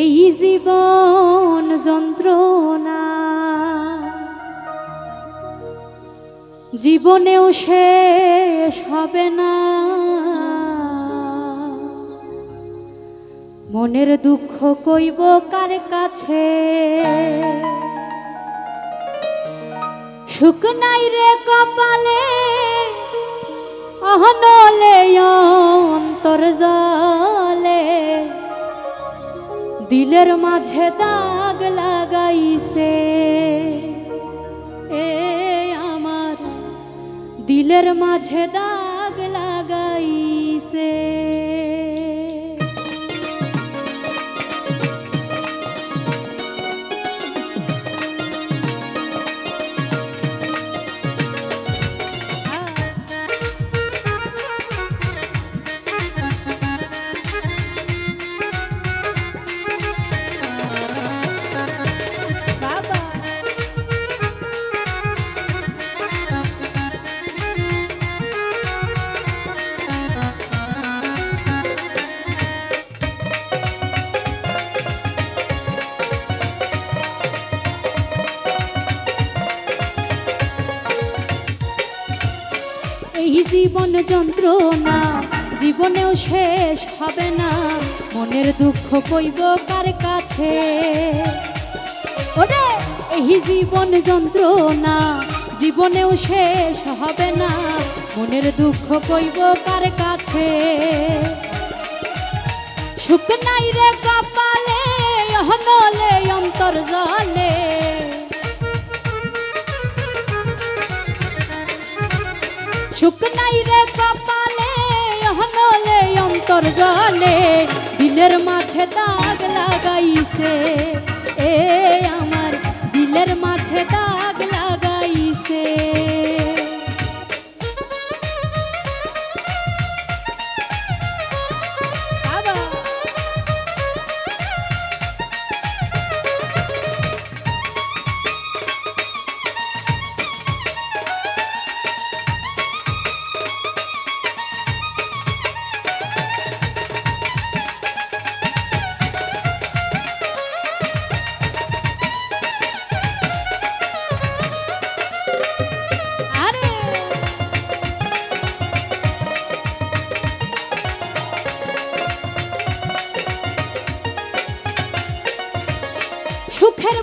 এই জীবন যন্ত্রণা। জীবনেও শেষ হবে না। মনের দুঃখ কইব কার কাছে? সুখ নাই রে কপালে, অহনলে দিলের মাঝে দাগ লাগাইছে। এ আমার দিলের মাঝে দাগ লাগাইছে। এই জীবন যন্ত্রণা জীবনেও শেষ হবে না। মনের দুঃখ কইব কার কাছে? ওরে, এই জীবন যন্ত্রণা জীবনেও শেষ হবে না। মনের দুঃখ কইব কার কাছে? সুখ নাই রে কপালে, অহনলে অন্তর জলে সুখ নাই রে কপালে হনলে অন্তর জলে দিলের মাঝে দাগ লাগাইছে। এ আমার দিলের মাঝে দাগ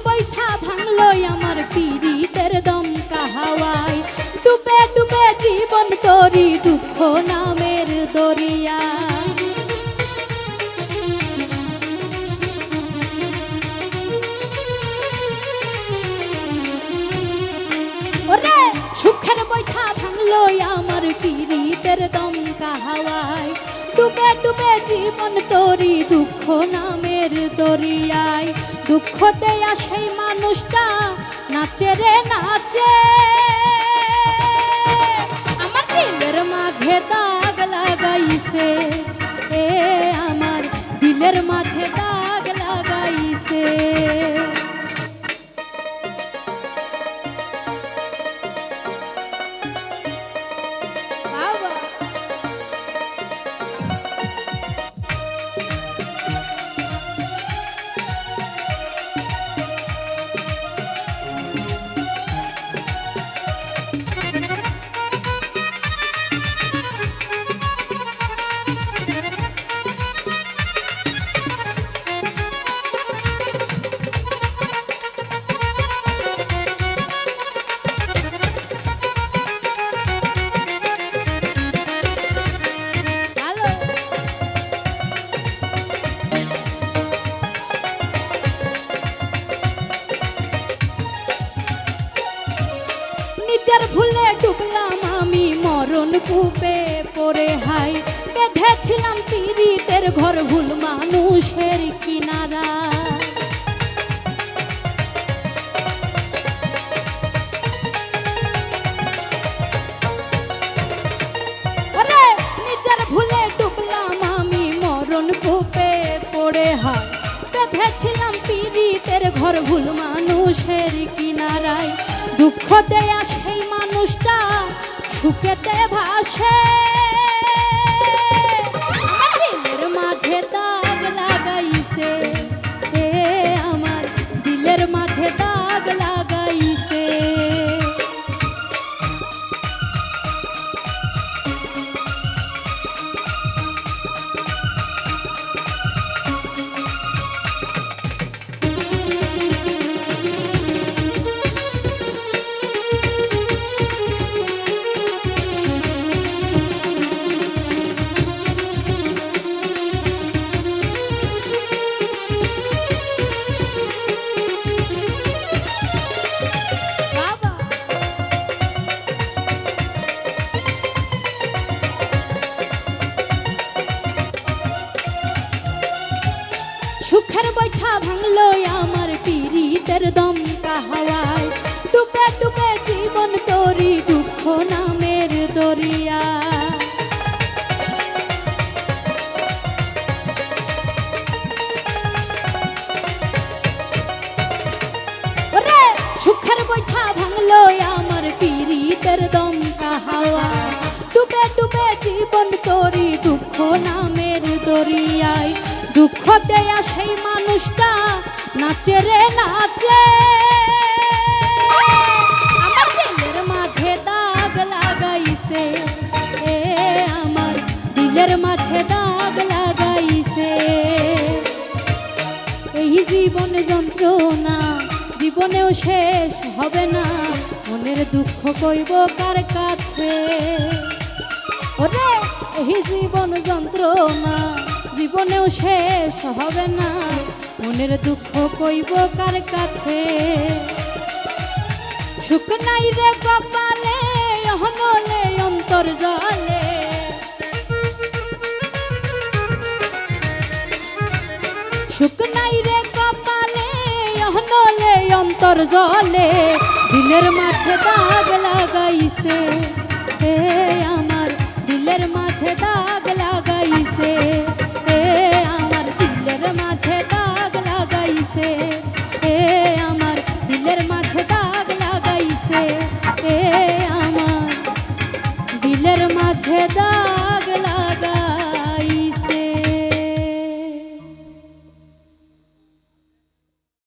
বৈঠা ভাঙলো আমার পীড়িতের দম কাহাওয়াই ডুবে ডুবে জীবন তরি দুঃখ নামের দরিয়া সুখের বৈঠা ভাঙলো আমার পীড়িতের দম কাহাওয়াই ডুবে ডুবে জীবন তরি নামের দরিয়ায় দুঃখ দেয়া সেই মানুষটা, নাচে রে নাচে। আমার দিলের মাঝে দাগ লাগাইছে, এ আমার দিলের মাঝে দাগ লাগাইছে। কূপে পড়ে হাই। বেঁধেছিলাম পীড়িতের ঘর ভুল মানুষের কিনারা। ভুলে ডুবলাম ঘর ভুল মানুষের কিনারায়। দুঃখ দেয়া আছে ভাঙলো আমার পীড়িতের দম কাহাওয়ায় ডুবে ডুবে জীবন তোরি দুঃখ নামের দরিয়া। সুখের বৈঠা ভাঙলো আমার পীড়িতের দম কাহাওয়া ডুবে ডুবে জীবন তোরি দুঃখ নামের দরিয়ায়। দুঃখ দেয়া সেই জীবনেও শেষ হবে না। মনের দুঃখ কইব কার কাছে? ওরে, এই জীবন যন্ত্রণা জীবনেও শেষ হবে না। মনের দুঃখ কইব কার কাছে? সুখ নাই রে কপালে, অহনলে অন্তর জলে। সুখ নাই রে কপালে, অহনলে অন্তর জলে। দিলের মাঝে দাগ লাগাইছে হে আমার দিলের মাঝে দাগ লাগাইছে হে